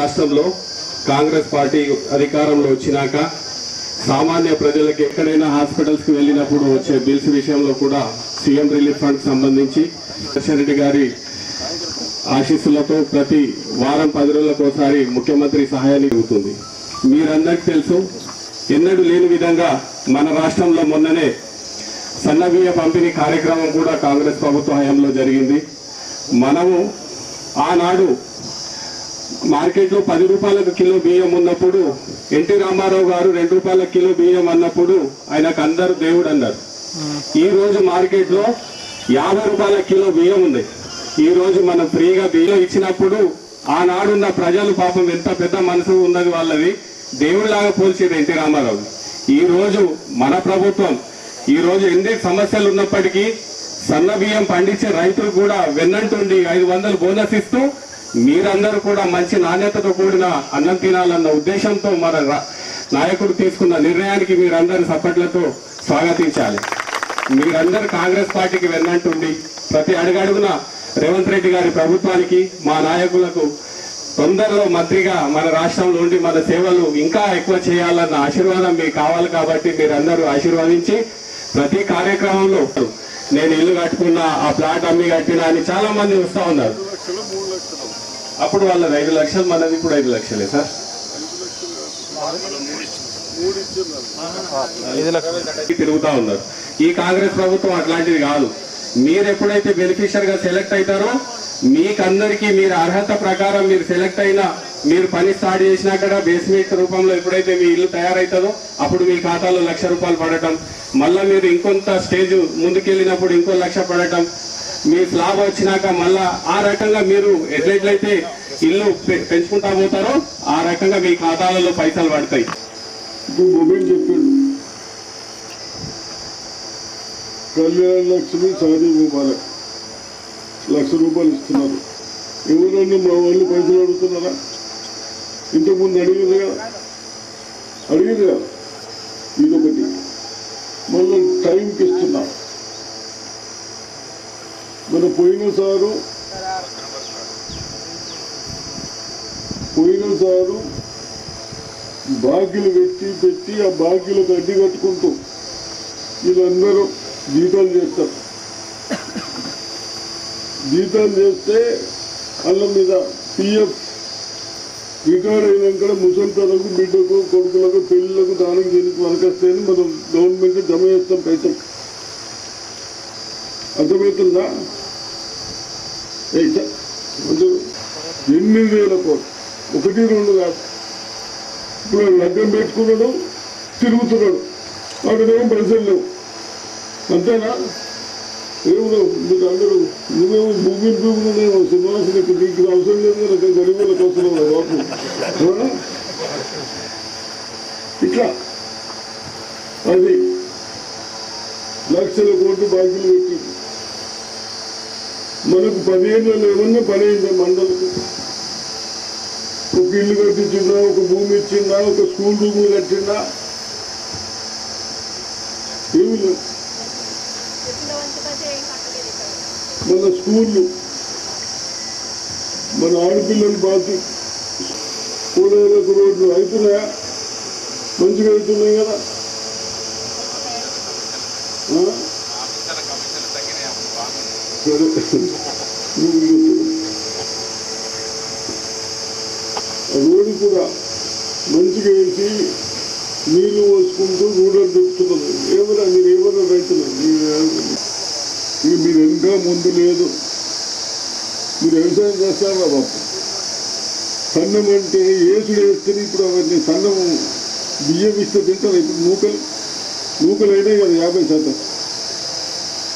రాష్ట్రంలో కాంగ్రెస్ పార్టీ అధికారంలో వచ్చినాక సామాన్య ప్రజలకు ఎక్కడైనా హాస్పిటల్స్కి వెళ్ళినప్పుడు వచ్చే బిల్స్ విషయంలో కూడా సీఎం రిలీఫ్ ఫండ్ సంబంధించి రెడ్డి గారి ఆశీస్సులతో ప్రతి వారం పది రోజులకోసారి ముఖ్యమంత్రి సహాయాన్ని ఇవ్వుతుంది మీరందరికీ తెలుసు ఎన్నడూ లేని విధంగా మన రాష్ట్రంలో మొన్ననే సన్నబియ్య పంపిణీ కార్యక్రమం కూడా కాంగ్రెస్ ప్రభుత్వ హయాంలో జరిగింది. మనము ఆనాడు మార్కెట్లో పది రూపాయలకు కిలో బియ్యం ఉన్నప్పుడు ఎన్టీ రామారావు గారు రెండు రూపాయల కిలో బియ్యం అన్నప్పుడు ఆయనకు అందరు దేవుడు అన్నారు. ఈ రోజు మార్కెట్లో యాభై రూపాయల కిలో బియ్యం ఉంది. ఈ రోజు మనం ఫ్రీగా బియ్యం ఇచ్చినప్పుడు ఆనాడున్న ప్రజలు పాపం ఎంత పెద్ద మనసు ఉన్నది వాళ్ళది. దేవుడిలాగా పోల్చేది ఎన్టీ రామారావు. ఈ రోజు మన ప్రభుత్వం ఈ రోజు ఎన్ని సమస్యలు ఉన్నప్పటికీ సన్న బియ్యం పండించే రైతులు కూడా వెన్నంటుండి ఐదు వందలు బోనస్ ఇస్తూ మీరందరూ కూడా మంచి నాణ్యతతో కూడిన అన్నం తినాలన్న ఉద్దేశంతో మన నాయకుడు తీసుకున్న నిర్ణయానికి మీరందరూ సప్పట్లతో స్వాగతించాలి. మీరందరూ కాంగ్రెస్ పార్టీకి వెన్నంటుండి ప్రతి అడుగడుగున రేవంత్ రెడ్డి గారి ప్రభుత్వానికి మా నాయకులకు తొందరలో మంత్రిగా మన రాష్ట్రంలో ఉండి మన సేవలు ఇంకా ఎక్కువ చేయాలన్న ఆశీర్వాదం మీకు కావాలి కాబట్టి మీరందరూ ఆశీర్వదించి ప్రతి కార్యక్రమంలో నేను ఇల్లు కట్టుకున్నా ఆ ప్లాట్ అమ్మి కట్టినా అని చాలా మంది వస్తూ ఉన్నారు. అప్పుడు వాళ్ళది ఐదు లక్షలు మనది ఇప్పుడు ఐదు లక్షలే సార్. తిరుగుతా ఉన్నారు. ఈ కాంగ్రెస్ ప్రభుత్వం అట్లాంటిది కాదు. మీరు ఎప్పుడైతే బెనిఫిషియర్గా సెలెక్ట్ అవుతారో మీకందరికీ మీరు అర్హత ప్రకారం మీరు సెలెక్ట్ అయినా మీరు పని స్టార్ట్ చేసినాక బేస్మెంట్ రూపంలో ఎప్పుడైతే మీ ఇల్లు తయారవుతుందో అప్పుడు మీ ఖాతాలో లక్ష రూపాయలు పడటం. మళ్ళా మీరు ఇంకొంత స్టేజ్ ముందుకెళ్ళినప్పుడు ఇంకో లక్ష పడటం. మీ స్లాబ్ వచ్చినాక మళ్ళా ఆ రకంగా మీరు ఎట్లెట్లయితే ఇల్లు పెంచుకుంటా పోతారో ఆ రకంగా మీ ఖాతాలలో పైసలు పడతాయి. ఇప్పుడు మొబైల్ కళ్యాణ లక్ష్మి సారీ ముబారక్ లక్ష రూపాయలు ఇస్తున్నారు. ఎవరన్నా మా వాళ్ళు పైసలు అడుగుతున్నారా? ఇంతకుముందు అడిగింది కదా. అడిగింది కదా. ఇదొకటి. మళ్ళీ టైంకి ఇస్తున్నాం. మన పోయినసారు సారు. పోయిన సారు బాకీలు పెట్టి పెట్టి ఆ బాకీలకు అడ్డి కట్టుకుంటూ వీళ్ళందరూ జీతాలు చేస్తారు. జీతాలు చేస్తే వాళ్ళ మీద పిఎఫ్ రిటైర్ అయినాక ముసలితలకు బిడ్డకు కొడుకులకు పెళ్ళిళ్ళకు దానం చేయడానికి వరకొస్తాయని మనం గవర్నమెంట్ జమ చేస్తాం పైసలు. అర్థమవుతుందా? ముందు ఎనిమిది వేల కోట్లు. ఒకటి రెండు కాదు. ఇప్పుడు లగ్గం పెట్టుకున్నాడు తిరుగుతున్నాడు. అక్కడేమో పైసలు లేవు. అంతేనా? ఏమో మీకు అందరూ నువ్వేమో భూమి భూములునేమో శ్రీనివాసులు ఇప్పుడు నీకు అవసరం లేదు కదా ఇక్కడ గరీబులకు అవసరం లేదు బాబు. ఇట్లా. అది లక్షల కోట్లు బాకీలు పెట్టింది మనకు పదిహేను ఏమన్నా పని అయింది మండలకు ఒక ఇల్లు కట్టించిందా ఒక భూమి ఇచ్చిందా ఒక స్కూల్ రూమ్ కట్టిందా? ఏమి మన స్కూళ్ళు మన ఆడపిల్లలు బాధ్య కూడలకు రోడ్లు అవుతున్నాయా మంచిగా అవుతున్నాయి కదా ఆ? నువ్వు రోడ్డు కూడా మంచిగా వేసి నీళ్ళు పోసుకుంటూ రూడర్ చెప్తున్నారు ఏమన్నా మీరు ఏమన్నా రైతులు మీరు- మీరు ఇంకా ముందు లేదు. మీరు వ్యవసాయం చేస్తారా బాబు? సన్నం అంటే ఏసుడు వేస్తేనే ఇప్పుడు అవన్నీ సన్నం బియ్యం ఇస్తే తింటారు. ఇప్పుడు నూకలు నూకలు అయినాయి కదా యాభై శాతం.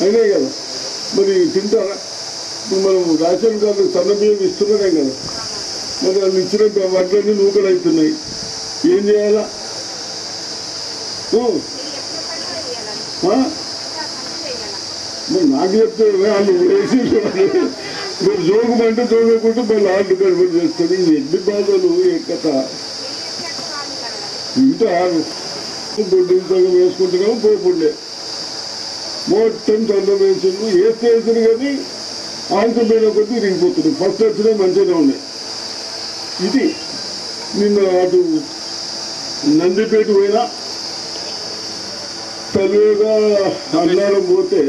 అయినాయి కదా? మరి తింటారా? మనం రేషన్ కార్డు సన్నబియ్యం ఇస్తున్నానే కదా. మరి వాళ్ళు ఇచ్చిన వడ్లన్నీ నూకలు అవుతున్నాయి. ఏం చేయాలా? మరి నాకు చెప్తే వాళ్ళు వేసి మీరు జోగమంటే జోగకుంటే మళ్ళీ ఆర్డర్ గడబడి చేస్తారు. ఇది ఎన్ని బాధలు ఏ కథ? ఇంకా బొడ్డు సగం వేసుకుంటున్నాము పోపుండే మొత్తం చంద్రం వేసిండు ఏ వేసిండు కానీ ఆంధ్ర మీద కొద్దీ ఇరిగిపోతుంది ఫస్ట్ వచ్చిన మంచిగానే ఉన్నాయి. ఇది నిన్న అటు నందిపేట పోయినా తలుగా అన్నారం పోతే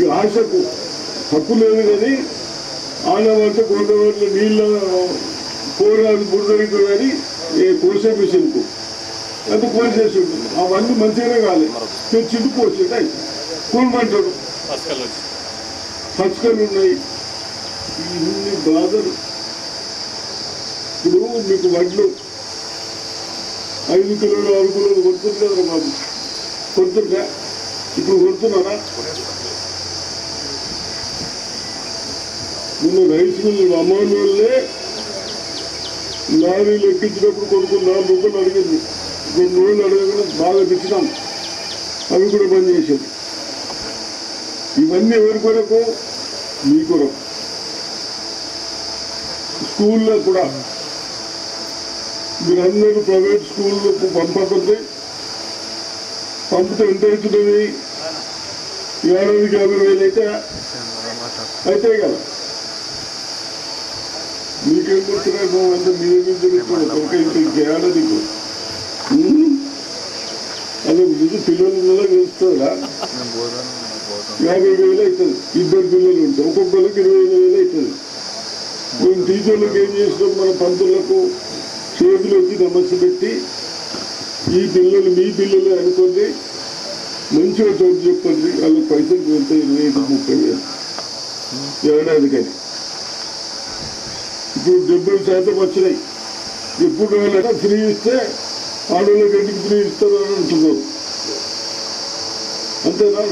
ఈ ఆశకు హక్కు లేదు కానీ ఆడవాళ్ళ కొండవాళ్ళ నీళ్ళ పోరాడు బుర్రడికి కానీ ఈ కోసే మిషన్కు అంత కోసేసి ఉంటుంది అవన్నీ మంచిగానే కాలేదు తెచ్చిండు కోసేది అయితే కూలమంటాడు హస్కలు ఉన్నాయి. ఇన్ని బాధలు. ఇప్పుడు మీకు వడ్లు. ఐదు కిలోలు ఆరు కిలోలు కొడుతుంది కదా మాకు. కొడుతుందా ఇప్పుడు కొడుతున్నారా నిన్న రైస్ మిల్లు అమౌంట్ వల్లే లారీలు ఎక్కించినప్పుడు కొడుకు నాలుగు రూపాయలు అడిగింది. రెండు రోజులు అడగకుండా బాగా తెచ్చినాం. అవి కూడా పనిచేసాం ఇవన్నీ ఎవరి కొరకు? మీ కొరకు. స్కూల్లో కూడా. మీరందరూ ప్రైవేట్ స్కూళ్ళకు పంపకండి పంపితే ఎంత అవుతున్నది ఏడాదికి యాభై వేలు అయితే అయితే కదా. మీకేం గుర్తున్నాయి అంటే మీరు ఏం జరుగుతుంది ఒక ఏడాదికి. అదే ముందు పిల్లలు తెలుస్తుందా? యాభై వేలు అవుతుంది. ఇద్దరు పిల్లలు ఉంటారు ఒక్కొక్కరికి ఇరవై ఐదు వేలు అవుతుంది. మేము టీచర్లకు ఏం చేసినాం? మన పంతులకు చేతులు వచ్చి నమస్సు పెట్టి ఈ పిల్లలు మీ పిల్లలు అనుకోండి మంచిగా చోటు చెప్పండి. వాళ్ళకి పైసలు వెళ్తాయి ఇరవై ఐదు ముప్పై వేలు. ఏడాదికని. ఇప్పుడు డెబ్బై శాతం వచ్చినాయి. ఎప్పుడు వాళ్ళ ఫ్రీ ఇస్తే ఆడవాళ్ళకి ఎందుకు ఫ్రీ ఇస్తారు అని అంటున్నారు. అంతేనా?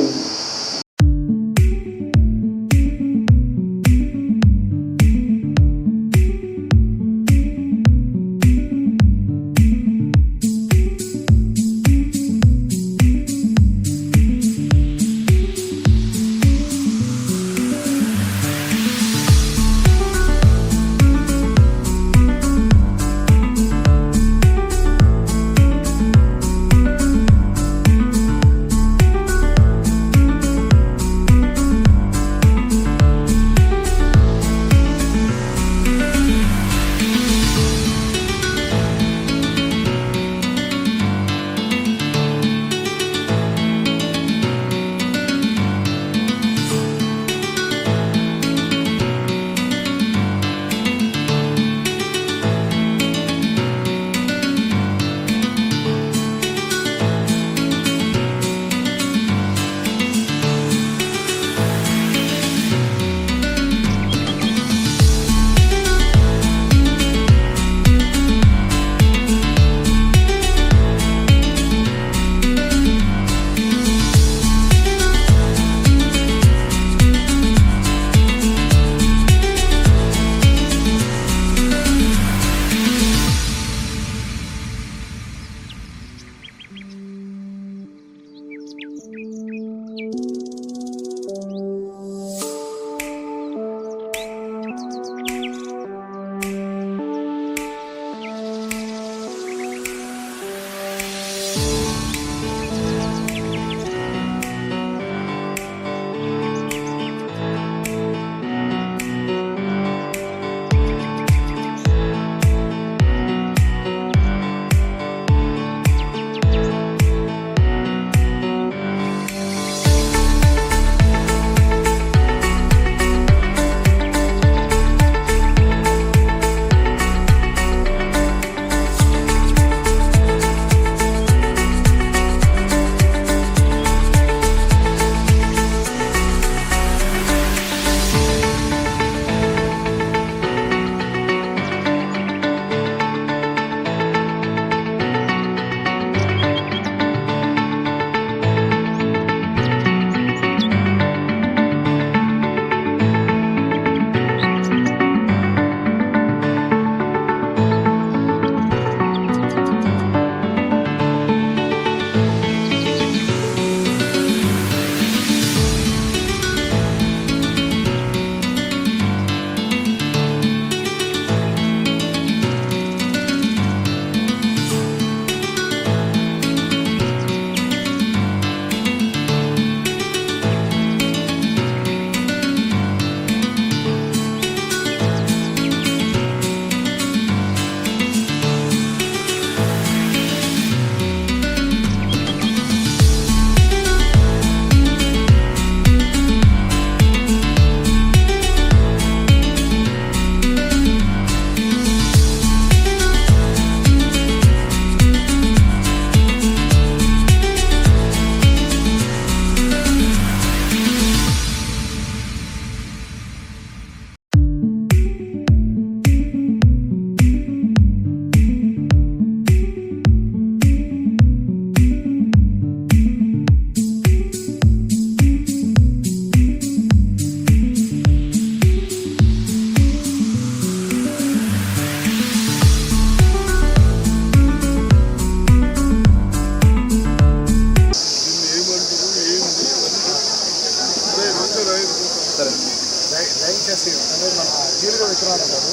వచ్చేసి అంటే మన జీలుగా విత్తనాలు అంటారు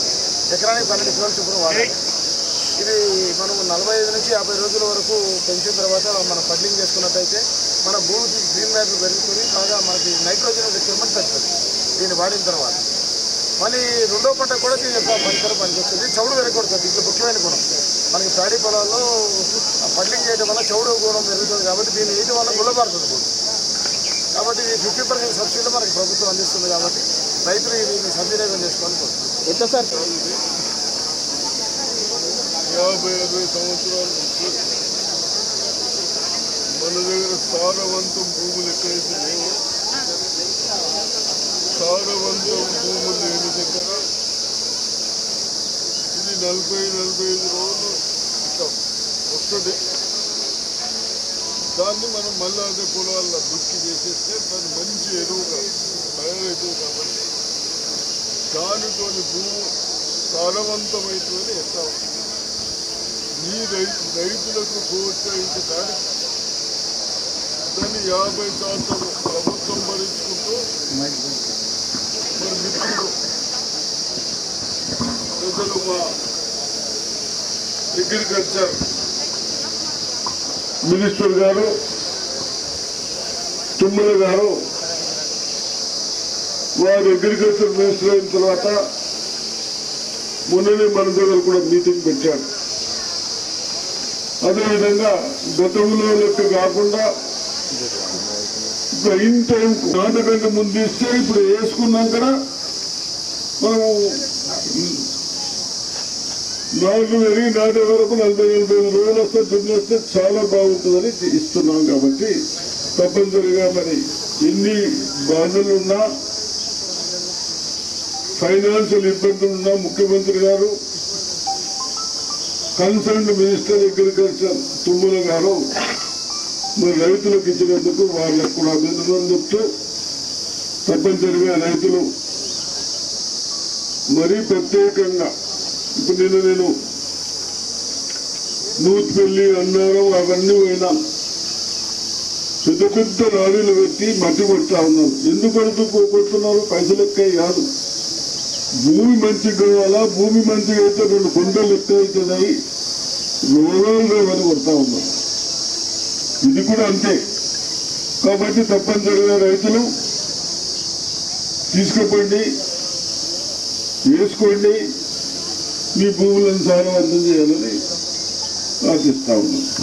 ఎకరానికి పన్నెండు కిలోలు చొప్పున వాడాలి. ఇది మనం నలభై ఐదు నుంచి యాభై రోజుల వరకు పెంచిన తర్వాత మనం పడ్లింగ్ చేసుకున్నట్టయితే మన భూమికి గ్రీన్ మ్యాటర్ పెరుగుతుంది బాగా మనకి నైట్రోజన్ రిక్వైర్మెంట్ తగ్గుతుంది దీన్ని వాడిన తర్వాత మళ్ళీ రెండో పంట కూడా దీని యొక్క పనికరం పనికొస్తుంది చౌడు పెరగకూడదు ఇది ముఖ్యమైన గుణం. మనకి ప్యాడీ పొలాల్లో పడ్లింగ్ చేయడం వల్ల చౌడు గుణం పెరుగుతుంది కాబట్టి దీన్ని వేయడం వల్ల గుల్లబారుతుంది కాబట్టి ఫిఫ్టీ పర్సెంట్ సబ్సిడీలో మనకి ప్రభుత్వం అందిస్తుంది కాబట్టి రైతులు దీన్ని సద్వినియోగం చేసుకోవాలి. ఎంత సార్? యాభై అరవై సంవత్సరాల నుంచి మన దగ్గర సారవంతం భూములు ఎక్కడైతే లేవో సారవంతం భూములు లేని దగ్గర ఇది నలభై నలభై ఐదు రోజులు వస్తుంది. దాన్ని మనం మళ్ళీ అదే పొలాల్లో దుక్కి చేసేస్తే దాన్ని మంచి ఎరువుగా తయారవుతుంది కాబట్టి దానితోని భూ సారవంతమైనటువంటి ఎట్లా ఈ రైతు రైతులకు ప్రోత్సహించడానికి దాన్ని యాభై శాతం ప్రభుత్వం భరించుకుంటూ మరి మిత్రులు ప్రజలు మా అగ్రికల్చర్ మినిస్టర్ గారు తుమ్మల గారు వారు అగ్రికల్చర్ మినిస్టర్ అయిన తర్వాత మొన్ననే మన దగ్గర కూడా మీటింగ్ పెట్టారు అదేవిధంగా గతంలో లెక్క కాకుండా ఇప్పుడు ఇన్ టైం నాటకంటే ముందు ఇస్తే ఇప్పుడు వేసుకున్నాక మనం నాలుగు పెరిగి నాటే వరకు నలభై నలభై ఐదు రోజులు వస్తే దున్నేస్తే చాలా బాగుంటుందని ఇస్తున్నాం కాబట్టి తప్పనిసరిగా మరి ఎన్ని బాధలున్నా ఫైనాన్షియల్ ఇబ్బందులు ఉన్నా ముఖ్యమంత్రి గారు కన్సర్న్ మినిస్టర్ అగ్రికల్చర్ తుమ్మల గారు. మరి రైతులకు ఇచ్చినందుకు వాళ్ళకు కూడా అభినందనలు చెప్తూ తప్పనిసరిగా రైతులు మరీ ప్రత్యేకంగా ఇప్పుడు నిన్న నేను నూతిపల్లి అన్నారు అవన్నీ పోయినా పెద్ద పెద్ద లారీలు పెట్టి మట్టి కొడతా ఉన్నారు ఎందుకు కొడుతూ పోగొడుతున్నారు? పైసలు కాదు. భూమి మంచిగా కావాలా? భూమి మంచిగా అయితే రెండు కొండలు ఎక్కువ అవుతున్నాయి. రోగాలు రేవని కొడతా ఉన్నాం. ఇది కూడా అంతే. కాబట్టి తప్పనిసరిగా రైతులు తీసుకుపోండి వేసుకోండి. మీ భూములను సారవంతం చేయాలని ఆశిస్తా ఉన్నాం.